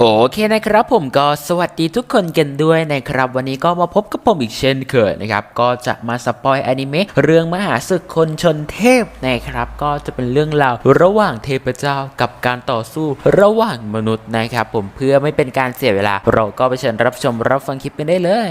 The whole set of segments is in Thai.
โอเคนะครับผมก็สวัสดีทุกคนกันด้วยนะครับ วันนี้ก็มาพบกับผมอีกเช่นเคยนะครับ ก็จะมาสปอยอนิเมะเรื่องมหาศึกคนชนเทพนะครับ ก็จะเป็นเรื่องราวระหว่างเทพเจ้ากับการต่อสู้ระหว่างมนุษย์นะครับ ผมเพื่อไม่เป็นการเสียเวลา เราก็ไปเชิญรับชมรับฟังคลิปกันได้เลย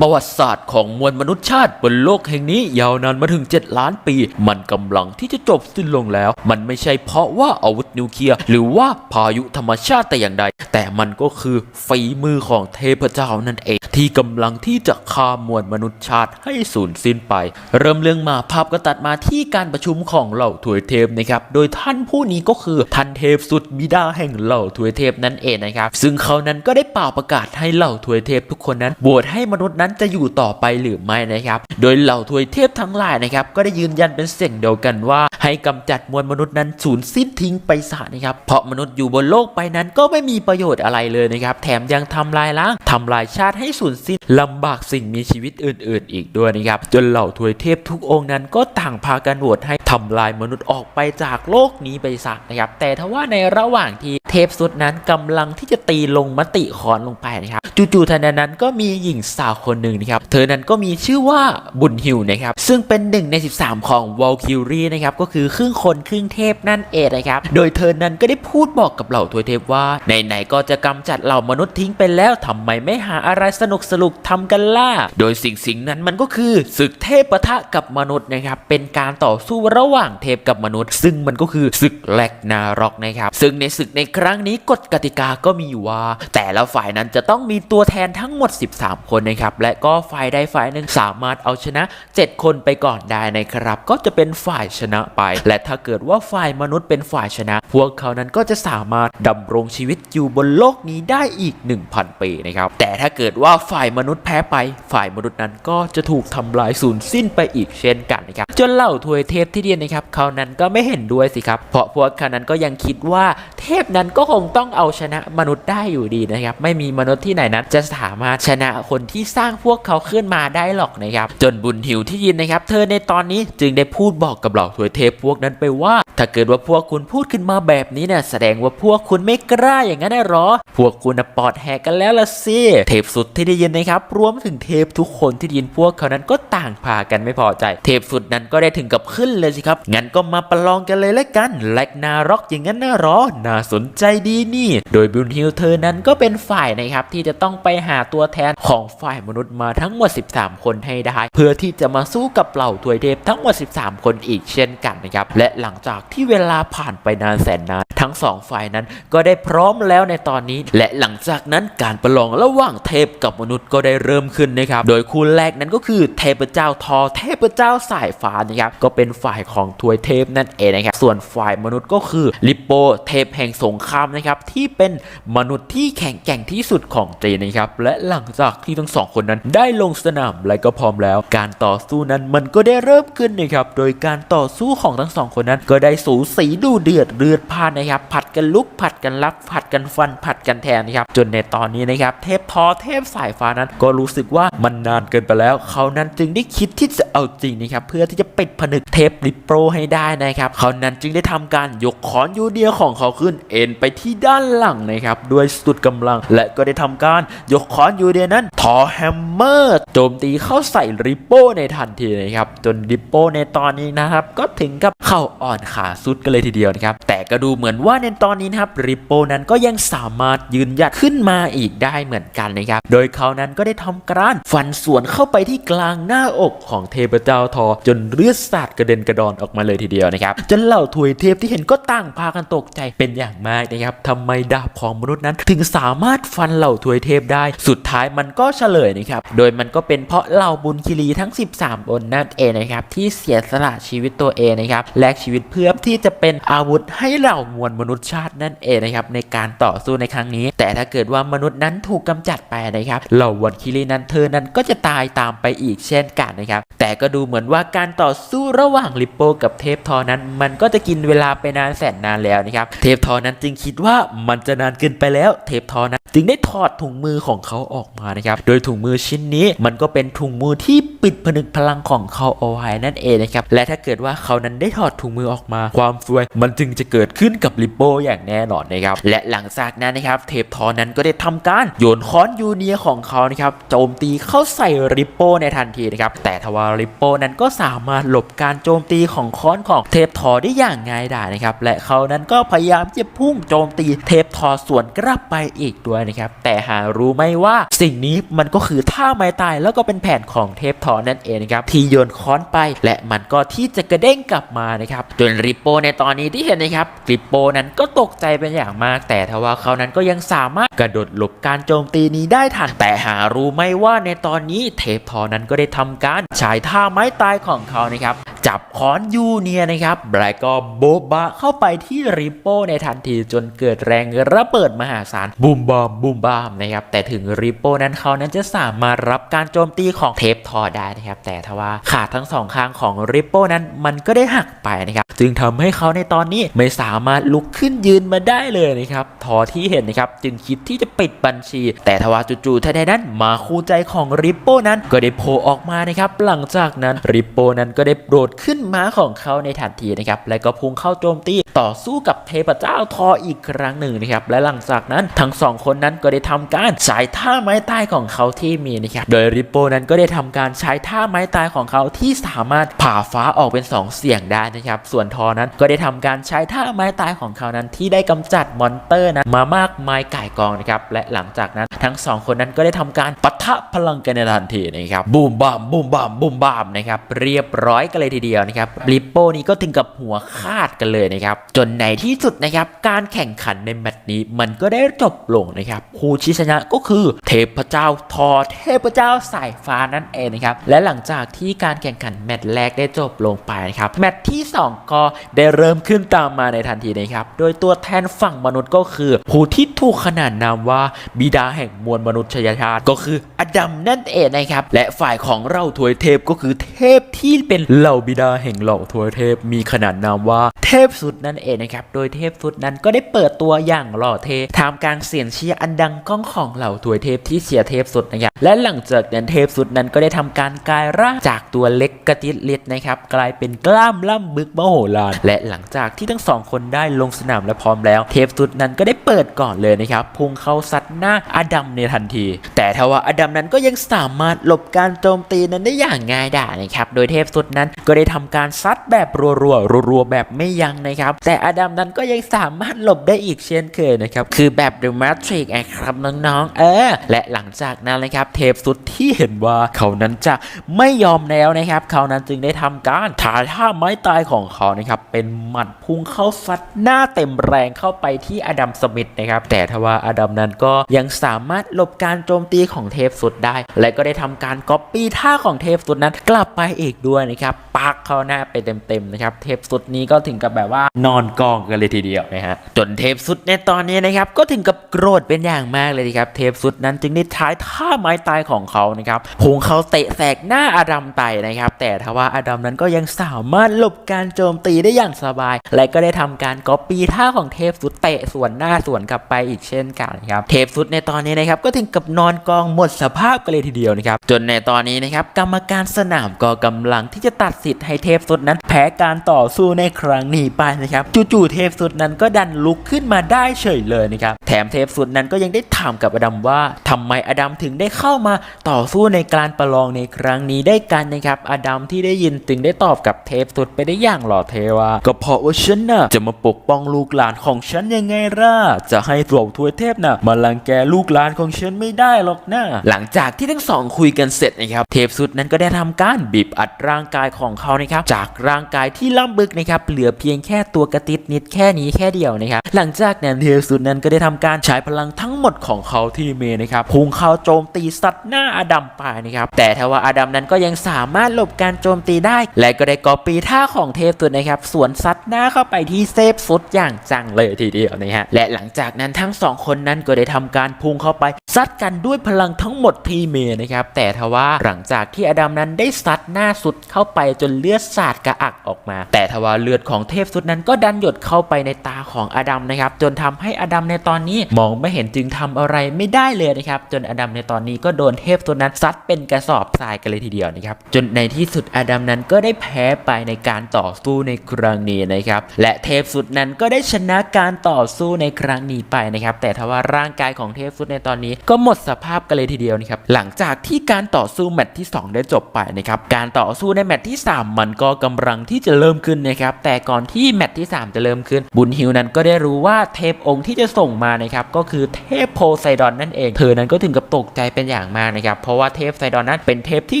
ประวัติศาสตร์ของมวลมนุษยชาติบนโลกแห่งนี้ยาวนานมาถึง 7 ล้านปี มันกำลังที่จะจบสิ้นลงแล้ว มันไม่ใช่เพราะว่าอาวุธนิวเคลียร์หรือว่าพายุธรรมชาติแต่อย่างใด แต่มันก็คือฝีมือของเทพเจ้านั่นเอง ที่กำลังที่จะฆ่ามวลมนุษยชาติให้สูญสิ้นไป เริ่มเรื่องมาภาพก็ตัดมาที่การประชุมของเหล่าถวยเทพนะครับโดยท่านผู้นี้ก็คือท่านเทพสุดบิดาแห่งเหล่าถวยเทพนั่นเองนะครับซึ่งเขานั้นก็ได้เป่าประกาศให้เหล่าถวยเทพทุกคนนั้นโหวตให้มนุษย์นั้นั้นจะอยู่ต่อไปหรือไม่นะครับ โดยเหล่าถวยเทพทั้งหลายนะครับก็ได้ยืนยันเป็นเสียงเดียวกันว่า ให้กำจัดมวลมนุษย์นั้นสูญสิ้นทิ้งไปซะนะครับเพราะมนุษย์อยู่บนโลกไปนั้นก็ไม่มีประโยชน์อะไรเลยนะครับแถมยังทำลายล้างทำลายชาติให้สูญสิ้นลำบากสิ่งมีชีวิตอื่น ๆ อีกด้วยนะครับจนเหล่าถวยเทพทุกองค์นั้นก็ต่างพากันโหวตให้ทำลายมนุษย์ออกไปจากโลกนี้ไปซะนะครับแต่ทว่าในระหว่างที่ ทพสุดนั้นกำลังที่จะตีลงมติขอนลงไปนะครับจู่ๆทันใดนั้นก็มีหญิงสาวคนหนึ่งนะครับ เธอนั้นก็มีชื่อว่าบุญหิวนะครับ ซึ่งเป็นหนึ่งใน 13 ของวอลคิวรีนะครับ ก็คือครึ่งคนครึ่งเทพนั่นเองนะครับ โดยเธอนั้นก็ได้พูดบอกกับเหล่าทวยเทพว่าไหนๆก็จะกำจัดเหล่ามนุษย์ทิ้งไปแล้วทำไมไม่หาอะไรสนุกสนุกๆทำกันล่ะ โดยสิ่งสิ่งนั้นมันก็คือศึกเทพปะทะกับมนุษย์นะครับ เป็นการต่อสู้ระหว่างเทพกับมนุษย์ ซึ่งมันก็คือศึกแลกนารอกนะครับ ซึ่งในศึกในครรั้งนี้กฎกติกาก็มีอยู่ว่า แต่ละฝ่ายนั้นจะต้องมีตัวแทนทั้งหมด 13 คนนะครับ และก็ฝ่ายใดฝ่ายหนึ่งสามารถเอาชนะ 7 คนไปก่อนได้นะครับ ก็จะเป็นฝ่ายชนะไป และถ้าเกิดว่าฝ่ายมนุษย์เป็นฝ่ายชนะ พวกเขานั้นก็จะสามารถดำรงชีวิตอยู่บนโลกนี้ได้อีก 1,000 ปีนะครับ แต่ถ้าเกิดว่าฝ่ายมนุษย์แพ้ไป ฝ่ายมนุษย์นั้นก็จะถูกทำลายสูญสิ้นไปอีกเช่นกันนะครับ จนเหล่าทวยเทพที่เดียนนะครับเขานั้นก็ไม่เห็นด้วยสิครับ เพราะพวกเขานั้นก็ยังคิดว่าเทพนั้นก็คงต้องเอาชนะมนุษย์ได้อยู่ดีนะครับ ไม่มีมนุษย์ที่ไหนนั้นจะสามารถชนะคนที่สร้างพวกเขาขึ้นมาได้หรอกนะครับ จนบุญหิวที่ยินนะครับ เธอในตอนนี้จึงได้พูดบอกกับเหล่าทวยเทพพวกนั้นไปว่า ถ้าเกิดว่าพวกคุณพูดขึ้นมาแบบนี้เนี่ยแสดงว่าพวกคุณไม่กล้าอย่างนั้นหรอ พวกคุณปอดแหกกันแล้วละสิเทพสุดที่ได้ยินนะครับ รวมถึงเทพทุกคนที่ได้ยินพวกเขานั้นก็ต่างพากันไม่พอใจ เทพสุดนั้นก็ได้ถึงกับขึ้นเลยสิครับงั้นก็มาประลองกันเลยละกันแลกนาร็อกอย่างนั้นนะหรอน่าสนใจดีนี่ โดยบุญฮิลเธอนั้นก็เป็นฝ่ายนะครับที่จะต้องไปหาตัวแทนของฝ่ายมนุษย์มาทั้งหมด 13 คนให้ได้ เพื่อที่จะมาสู้กับเหล่าถวยเทพทั้งหมด 13 คนอีกเช่นกันนะครับและหลังจากที่เวลาผ่านไปนานแสนนานทั้งสองฝ่ายนั้นก็ได้พร้อมแล้วในตอนนี้ และหลังจากนั้นการประลองระหว่างเทพกับมนุษย์ก็ได้เริ่มขึ้นนะครับโดยคู่แรกนั้นก็คือเทพเจ้าทอ เทพเจ้าสายฟ้านะครับก็เป็นฝ่ายของทวยเทพนั่นเองนะครับส่วนฝ่ายมนุษย์ก็คือลิปโปเทพแห่งสงครามนะครับที่เป็นมนุษย์ที่แข็งแกร่งที่สุดของจีนนะครับและหลังจากที่ทั้งสองคนนั้นได้ลงสนามและก็พร้อมแล้ว การต่อสู้นั้นมันก็ได้เริ่มขึ้นนะครับโดยการต่อสู้ของทั้งสองคนนั้นก็ได้สูสีดูเดือดเลือดพล่านนะครับผัด กันลุกผัดกันรับผัดกันฟันผัดกันแทนนะครับจนในตอนนี้นะครับ เทพทอเทพสายฟ้านั้น ก็รู้สึกว่ามันนานเกินไปแล้ว เขานั้นจึงได้คิดที่จะเอาจริงนะครับเพื่อที่จะปิดผนึกเทพลิปโปรให้ได้นะครับเขานั้นจึงได้ทำการยกค้อนยูเดียของเขาขึ้น เอ็นไปที่ด้านหลังนะครับด้วยสุดกำลัง และก็ได้ทำการยกค้อนยูเดียนั้นทอแฮมเมอร์โจมตีเข้าใส่ริปโปในทันทีนะครับจนริปโปในตอนนี้นะครับก็ถึงกับเข้าอ่อนขาสุดกันเลยทีเดียวนะครับแต่ก็ดูเหมือนว่าในตอนนี้นะครับริปโปนั้นก็ยังสามารถยืนหยัดขึ้นมาอีกได้เหมือนกันนะครับ โดยเขานั้นก็ได้ทำการฟันสวนเข้าไปที่กลางหน้าอกของเทพเจ้าทอ จนเลือดสาดกระเด็นกระดอนออกมาเลยทีเดียวนะครับ จนเหล่าถวยเทพที่เห็นก็ต่างพากันตกใจเป็นอย่างมากนะครับทำไมดาบของมนุษย์นั้น ถึงสามารถฟันเหล่าถวยเทพได้ สุดท้ายมันก็เฉลยนะครับ โดยมันก็เป็นเพราะเหล่าบุญคิรีทั้ง 13คนนั่นเองนะครับ ที่เสียสละชีวิตตัวเองนะครับ แลกชีวิตเพื่อที่จะเป็นอาวุธให้เหล่ามวลมนุษย์ชาตินั่นเองนะครับในการต่อสู้ในครั้งนี้ แต่ถ้าเกิดว่ามนุษย์นั้นถูกกำจัดไปนะครับเหล่าวันคิรีนั้นเธอนั้นก็จะตายตามไปอีกเช่นกันนะครับแต่ก็ดูเหมือนว่าการต่อสู้ระหว่างลิปโปกับเทพทอนั้น มันก็จะกินเวลาไปนานแสนนานแล้วนะครับเทพทอนั้นจึงคิดว่ามันจะนานเกินไปแล้ว เทพทอนั้น จึงได้ถอดถุงมือของเขาออกมานะครับ โดยถุงมือชิ้นนี้มันก็เป็นถุงมือที่ปิดผนึกพลังของเขาเอาไว้นั่นเองนะครับ และถ้าเกิดว่าเขานั้นได้ถอดถุงมือออกมา ความซวยมันจึงจะเกิดขึ้นกับริปโป้อย่างแน่นอนนะครับ และหลังจากนั้นนะครับ เทปทอนั้นก็ได้ทำการโยนค้อนยูเนียของเขานะครับ โจมตีเข้าใส่ริปโป้ในทันทีนะครับ แต่ทว่าริปโป้นั้นก็สามารถหลบการโจมตีของค้อนของเทปทอได้อย่างง่ายดายนะครับ และเขานั้นก็พยายามจะพุ่งโจมตีเทปทอส่วนกลับไปอีกด้วยนะครับ แต่หารู้ไหมว่าสิ่งนี้มันก็คือท่าไม้ตายแล้วก็เป็นแผนของเทปทอนั่นเองนะครับที่โยนค้อนไป และมันก็ที่จะกระเด้งกลับมานะครับจนริปโปในตอนนี้ที่เห็นนะครับริปโปนั้นก็ตกใจเป็นอย่างมาก แต่ทว่าเขานั้นก็ยังสามารถกระโดดหลบการโจมตีนี้ได้ทันแต่หารู้ไหมว่าในตอนนี้เทปทอนั้นก็ได้ทำการฉายท่าไม้ตายของเขานะครับ จับค้อนยูเนียนะครับแล้วก็โบบะเข้าไปที่ริปโป้ในทันทีจนเกิดแรงระเบิดมหาศาลบูมบอมบูมบามนะครับแต่ถึงริปโป้นั้นเขานั้นจะสามารถรับการโจมตีของเทปทอได้นะครับแต่ทว่าขาทั้งสองข้างของริปโป้นั้นมันก็ได้หักไปนะครับจึงทำให้เขาในตอนนี้ไม่สามารถลุกขึ้นยืนมาได้เลยนะครับทอที่เห็นนะครับจึงคิดที่จะปิดบัญชี แต่ทว่าจู่ๆทันใดนั้นมาคู่ใจของริปโป้นั้นก็ได้โผล่ออกมานะครับหลังจากนั้นริปโป้นั้นก็ได้โดดขึ้นม้าของเขาในทันทีนะครับ และก็พุ่งเข้าโจมตีต่อสู้กับเทพเจ้าทออีกครั้งหนึ่งนะครับ และหลังจากนั้นทั้งสองคนนั้นก็ได้ทำการใช้ท่าไม้ตายของเขาที่มีนะครับ โดยริปโป้นั้นก็ได้ทำการใช้ท่าไม้ตายของเขาที่สามารถผ่าฟ้าออกเป็นสองเสียงได้นะครับ ส่วนทอนั้นก็ได้ทำการใช้ท่าไม้ตายของเขานั้นที่ได้กำจัดมอนเตอร์นั้นมามากมายก่ายกองนะครับ และหลังจากนั้นทั้งสองคนนั้นก็ได้ทำการปะทะพลังกันในทันทีนะครับ บูมบามบูมบามบูมบามนะครับ เรียบร้อยกันเลยทีเดียวนะครับริปโป้นี้ก็ถึงกับหัวคาดกันเลยนะครับ จนในที่สุดนะครับ การแข่งขันในแมตช์นี้มันก็ได้จบลงนะครับผู้ชนะก็คือเทพเจ้าทอเทพเจ้าสายฟ้านั่นเองนะครับ และหลังจากที่การแข่งขันแมตช์แรกได้จบลงไปนะครับ แมตช์ที่ 2 ก็ได้เริ่มขึ้นตามมาในทันทีนะครับ โดยตัวแทนฝั่งมนุษย์ก็คือ ผู้ที่ถูกขนานนามว่าบิดาแห่งมวลมนุษยชาติก็คืออดัมนั่นเองนะครับ และฝ่ายของเราถวยเทพก็คือเทพที่เป็นเหล่าบิดาแห่งเหล่าถวยเทพมีขนานนามว่าเทพสุดนั่นเองนะครับ โดยเทพสุดนั้นก็ได้เปิดตัวอย่างหล่อเททำกลารเสียงเชียร์อันดังก้องของเหล่าถวยเทพที่เชียร์เทพสุดนะครับและหลังจากนั้นเทพสุดนั้นก็ได้ทำการกลายร่างจากตัวเล็กกระติดเล็ดนะครับกลายเป็นกล้ามล่ำบึกมโหฬารและหลังจากที่ทั้งสองคนได้ลงสนามและพร้อมแล้ว เทพสุดนั้นก็ได้เปิดก่อนเลยนะครับพุ่งเข้าซัดหน้าอดัมในทันที แต่ทว่าอดัมนั้นก็ยังสามารถหลบการโจมตีนั้นได้อย่างง่ายดายนะครับโดยเทพสุดนั้นก็ได้ทำการซัดแบบรัวๆรัวๆแบบไม่ยั้งนะครับ แต่อดัมนั้นก็ยังสามารถหลบได้อีกเช่นเคยนะครับ คือแบบ The Matrix ไงครับน้องๆ เออ และหลังจากนั้นนะครับเทพสุดที่เห็นว่าเขานั้นจะไม่ยอมแล้วนะครับ เขานั้นจึงได้ทำการถ่ายท่าไม้ตายของเขานะครับเป็นหมัดพุ่งเข้าซัดหน้าเต็มแรงเข้าไปที่อดัมสมิธนะครับ แต่ทว่าอดัมนั้นก็ยังสามารถหลบการโจมตีของเทพสุดได้ และก็ได้ทำการก๊อปปี้ท่าของเทพสุดนั้นกลับไปอีกด้วยนะครับปักเข้าหน้าไปเต็มๆนะครับเทพสุดนี้ก็ถึงกับแบบว่านอนกองกันเลยทีเดียวนะฮะจนเทพสุดในตอนนี้นะครับก็ถึงกับโกรธเป็นอย่างมากเลยนะครับเทพสุดนั้นจึงได้ท้ายท่าไม้ตายของเขานะครับพุงเขาเตะแสกหน้าอดัมไปนะครับแต่ทว่าอดัมนั้นก็ยังสามารถหลบการโจมตีได้อย่างสบาย และก็ได้ทำการก๊อปปี้ท่าของเทพสุดเตะส่วนหน้าส่วนกลับไปอีกเช่นกันครับเทพสุดในตอนนี้นะครับก็ถึงกับนอนกองหมดสภาพกันเลยทีเดียวนะครับจนในตอนนี้นะครับกรรมการสนามก็กำลังที่จะตัดสิทธิให้เทพสุดนั้น แพ้การต่อสู้ในครั้งนี้ไปนะครับ จู่ๆเทพสุดนั้นก็ดันลุกขึ้นมาได้เฉยเลยนะครับแถมเทพสุดนั้นก็ยังได้ถามกับอดัมว่าทำไมอดัมถึงได้เข้ามาต่อสู้ในการประลองในครั้งนี้ได้กันนะครับอดัมที่ได้ยินจึงได้ตอบกับเทพสุดไปได้อย่างหล่อเทวาก็เพราะว่าฉันน่ะจะมาปกป้องลูกหลานของฉันยังไงล่ะจะให้ตัวทวยเทพน่ะมาลังแกลูกหลานของฉันไม่ได้หรอกนะหลังจากที่ทั้งสองคุยกันเสร็จนะครับเทพสุดนั้นก็ได้ทำการบีบอัดร่างกายของเขานะครับจากร่างกายที่ล่ำบึกนะครับเหลือเพียงแค่ตัวกระติดนิดแค่นี้แค่เดียวนะครับหลังจากนั้นเทวสุดนั้นก็ได้ทำการใช้พลังทั้ง หมดของเขาที่เมนะครับพุ่งเข้าโจมตีสัตว์หน้าอดัมไปนะครับแต่ทว่าอดัมนั้นก็ยังสามารถหลบการโจมตีได้ และก็ได้ก๊อปปี้ท่าของเทพสุดนะครับสวนซัดหน้าเข้าไปที่เซฟสุดอย่างจังเลยทีเดียวนะฮะและหลังจากนั้นทั้งสองคนนั้นก็ได้ทำการพุ่งเข้าไปซัดกันด้วยพลังทั้งหมดที่เมนะครับแต่ทว่าหลังจากที่อดัมนั้นได้ซัดหน้าสุดเข้าไปจนเลือดสาดกระอักออกมา แต่ทว่าเลือดของเทพสุดนั้นก็ดันหยดเข้าไปในตาของอดัมนะครับจนทำให้อดัมในตอนนี้มองไม่เห็นจึงทำอะไรไม่ได้เลยนะครับ จนอดัมในตอนนี้ก็โดนเทพสุดนั้นซัดเป็นกระสอบทรายกันเลยทีเดียวนะครับ จนในที่สุดอดัมนั้นก็ได้แพ้ไปในการต่อสู้ในครั้งนี้นะครับ และเทพสุดนั้นก็ได้ชนะการต่อสู้ในครั้งนี้ไปนะครับ แต่ทว่าร่างกายของเทพสุดในตอนนี้ก็หมดสภาพกันเลยทีเดียวนะครับ หลังจากที่การต่อสู้แมตช์ที่ 2 ได้จบไปนะครับ การต่อสู้ในแมตช์ที่ 3 มันก็กำลังที่จะเริ่มขึ้นนะครับ แต่ก่อนที่แมตช์ที่ 3 จะเริ่มขึ้น บุญฮิวนั้นก็ได้รู้ว่าเทพองค์ที่จะส่งมานะครับ ก็คือเทพโพไซดอนนั่นเอง เธอนั้นก็ถึงกับตกใจเป็นอย่างมากนะครับ เพราะว่าเทพไซดอนนั้นเป็นเทพที่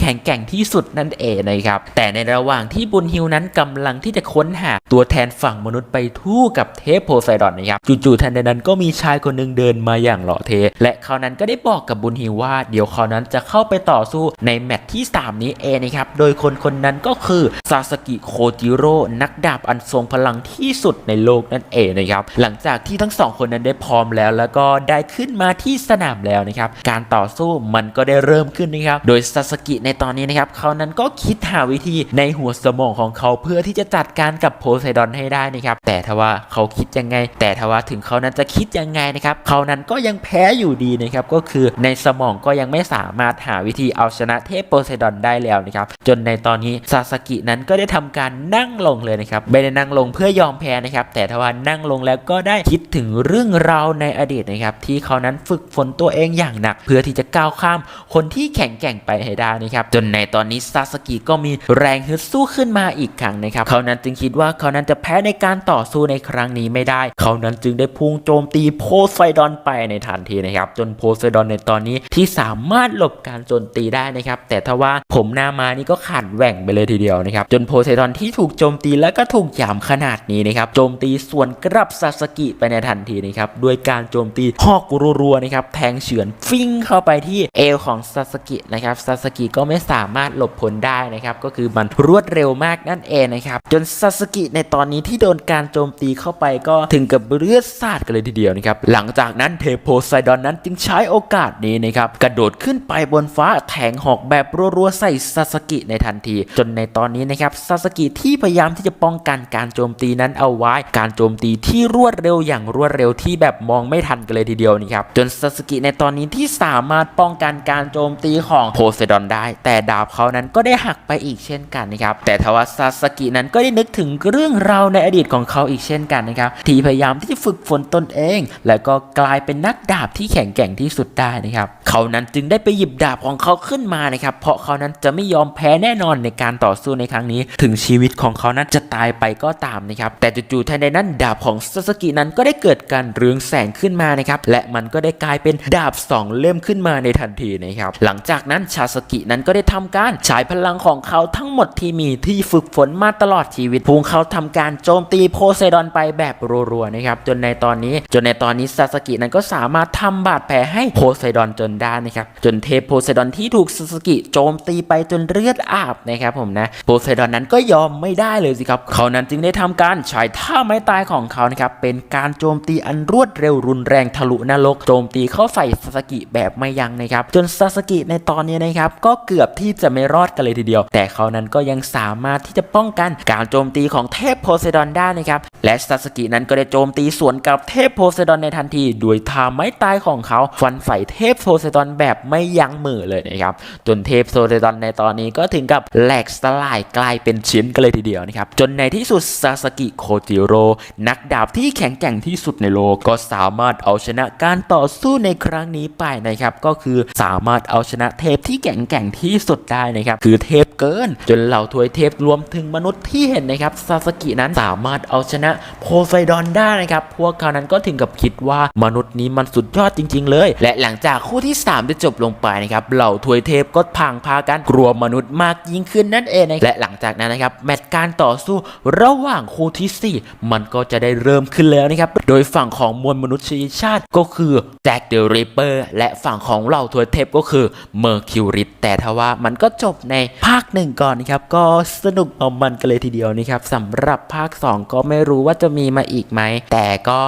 แข็งแกร่งที่สุดนั่นเองนะครับ แต่ในระหว่างที่บุญฮิวนั้นกำลังที่จะค้นหาตัวแทนฝั่งมนุษย์ไปทู่กับเทพโพไซดอนนะครับ จู่ๆทันใดนั้นก็มีชายคนหนึ่งเดินมาอย่างหล่อเท และเขานั้นก็ได้บอกกับบุญฮิวว่า เดี๋ยวเขานั้นจะเข้าไปต่อสู้ในแมตช์ที่ 3 นี้เองนะครับ โดยคนคนนั้นก็คือซาสกิโคจิโร่นักดาบอันทรงพลังที่สุดในโลกนั่นเองนะครับ หลังจากที่ทั้งสองคนนั้นได้พร้อมแล้วแล้วก็ได้ขึ้นมาที่สนามแล้วนะครับ การต่อสู้มันก็ได้เริ่มขึ้นนะครับ โดยซาสกิในตอนนี้นะครับเขานั้นก็คิดหาวิธีในหัวสมองของเขาเพื่อที่จะจัดการกับโพไซดอนให้ได้นะครับ แต่ทว่าเขาคิดยังไง แต่ทว่าถึงเขานั้นจะคิดยังไงนะครับเขานั้นก็ยังแพ้อยู่ดีนะครับก็คือในสมองก็ยังไม่สามารถหาวิธีเอาชนะเทพโพไซดอนได้แล้วนะครับ จนในตอนนี้ซาสกินั้นก็ได้ทำการนั่งลงเลยนะครับไม่ได้นั่งลงเพื่อยอมแพ้นะครับแต่ทว่านั่งลงแล้วก็ได้คิดถึงเรื่องราวในอดีตนะครับที่เขานั้นฝึกฝนตัวเองอย่างหนัก เพื่อที่จะก้าวข้ามคนที่แข็งแกร่งไปให้ได้นะครับจนในตอนนี้ซาสกิก็มีแรงฮึดสู้ขึ้นมาอีกครั้งนะครับเขานั้นจึงคิดว่าเขานั้นจะแพ้ในการต่อสู้ในครั้งนี้ไม่ได้ เขานั้นจึงได้พุ่งโจมตีโพไซดอนไปในทันทีนะครับจนโพไซดอนในตอนนี้ที่สามารถหลบการโจมตีได้นะครับแต่ทว่าผมหน้ามานี่ก็ขาดแหว่งไปเลยทีเดียวนะครับจนโพไซดอนที่ถูกโจมตีและก็ถูกหยามขนาดนี้นะครับโจมตีส่วนกลับซาสกิไปในทันทีนะครับด้วยการโจมตีหออกรัวๆนะครับแทงเฉือนฟิ้งเข้าไปที่เอวของซาสกินะครับซาสกิก็ไม่สามารถหลบพ้นได้นะครับก็คือมันรวดเร็วมากนั่นเองนะครับจนซาสกิในตอนนี้ที่โดนการโจมตีเข้าไปก็ถึงกับเลือดสาดกันเลยทีเดียวนะครับหลังจากนั้นเทพโพไซดอนนั้นจึงใช้โอกาสนี้นะครับกระโดดขึ้นไปบนฟ้าแทงหอกแบบรัวๆใส่ซาสกิในทันที จนในตอนนี้นะครับซาสกิที่พยายามที่จะป้องกันการโจมตีนั้นเอาไว้ การโจมตีที่รวดเร็วอย่างรวดเร็วที่แบบมองไม่ทันกันเลยทีเดียวนะครับ จนซาสกิในตอนนี้ที่สามารถป้องกันการโจมตีของโพไซดอนได้ แต่ดาบเขานั้นก็ได้หักไปอีกเช่นกันนะครับแต่ทว่าซาสกินั้นก็ได้นึกถึงเรื่องราวในอดีตของเขาอีกเช่นกันนะครับที่พยายามที่จะฝึกฝนตนเอง แล้วก็กลายเป็นนักดาบที่แข็งแกร่งที่สุดได้นะครับ เขานั้นจึงได้ไปหยิบดาบของเขาขึ้นมานะครับเพราะเขานั้นจะไม่ยอมแพ้แน่นอนในการต่อสู้ในครั้งนี้ ถึงชีวิตของเขานั้นจะตายไปก็ตามนะครับแต่จู่ๆทันใดนั้นดาบของซาสกินั้นก็ได้เกิดการเรืองแสงขึ้นมานะครับและมันก็ได้กลายเป็นดาบสองเล่มขึ้นมาในทันทีนะครับหลังจากนั้นชาสกินั้นก็ได้ทำการฉายพลังของเขาทั้งหมดที่มีที่ฝึกฝนมาตลอดชีวิตพุงเขาทำการโจมตีโพไซดอนไปแบบรัวๆนะครับจนในตอนนี้จนในตอนนี้ซาสกินั้นก็สามารถทำบาดแผลให้โพไซดอนจนได้นะครับจนเทพโพไซดอนที่ถูกซาสกิโจมตีไปจนเลือดอาบนะครับผมนะโพไซดอนนั้นก็ยอมไม่ได้เลยสิครับเขานั้นจึงได้ทำการใช้ท่าไม้ตายของเขานะครับเป็นการโจมตีอันรวดเร็วรุนแรงทะลุนรกโจมตีเข้าใส่ซาสกิแบบไม่ยั้งนะครับจนซาสกิในตอนนี้นะครับก็เกือบที่จะไม่รอดกันเลยทีเดียว แต่เขานั้นก็ยังสามารถที่จะป้องกันการโจมตีของเทพโพไซดอนได้นะครับและซาสกินั้นก็ได้โจมตีสวนกับเทพโพไซดอนในทันทีด้วยท่าไม้ตายของเขาฟันใส่เทพโพไซดอนแบบไม่ยั้งมือเลยนะครับจนเทพโพไซดอนในตอนนี้ก็ถึงกับแหลกสลายกลายเป็นชิ้นกันเลยทีเดียวนะครับจนในที่สุดซาสกิโคจิโร่นักดาบที่แข็งแกร่งที่สุดในโลกก็สามารถเอาชนะการต่อสู้ในครั้งนี้ไปนะครับก็คือสามารถเอาชนะเทพที่แข็งแกร่งที่สุดได้นะครับคือเทพเกิน จนเหล่าทวยเทพรวมถึงมนุษย์ที่เห็นนะครับซาสกินั้นสามารถเอาชนะโพไซดอนได้นะครับพวกเขานั้นก็ถึงกับคิดว่ามนุษย์นี้มันสุดยอดจริง ๆ เลย และหลังจากคู่ที่3 ได้จบลงไปนะครับเหล่าทวยเทพก็พังพากันกลัวมนุษย์มากยิ่งขึ้นนั่นเองนะและหลังจากนั้นนะครับแมตช์การต่อสู้ระหว่างคู่ที่ 4 มันก็จะได้เริ่มขึ้นแล้วนะครับโดยฝั่งของมวลมนุษยชาติก็คือแจ็คเดอะริปเปอร์และฝั่งของเหล่าทวยเทพก็คือเมอร์คิวริสแต่ทว่ามันก็จบในภาคหนึ่งก่อนนะครับก็สนุกเอามันกันเลยทีเดียวนะครับสำหรับภาค 2 ก็ไม่รู้ว่าจะมีมาอีกไหมแต่ก็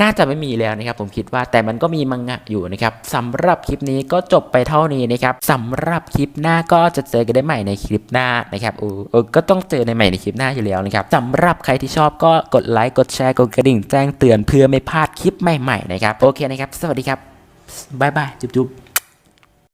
น่าจะไม่มีแล้วนะครับผมคิดว่าแต่มันก็มีมังงะอยู่นะครับสำหรับคลิปนี้ก็จบไปเท่านี้นะครับสำหรับคลิปหน้าก็จะเจอกันได้ใหม่ในคลิปหน้านะครับโอ้เออก็ต้องเจอในใหม่ในคลิปหน้าอยู่แล้วนะครับสำหรับใครที่ชอบก็กดไลค์กดแชร์กดกระดิ่งแจ้งเตือนเพื่อไม่พลาดคลิปใหม่ๆนะครับโอเคนะครับ สวัสดีครับบายบายจุ๊บๆ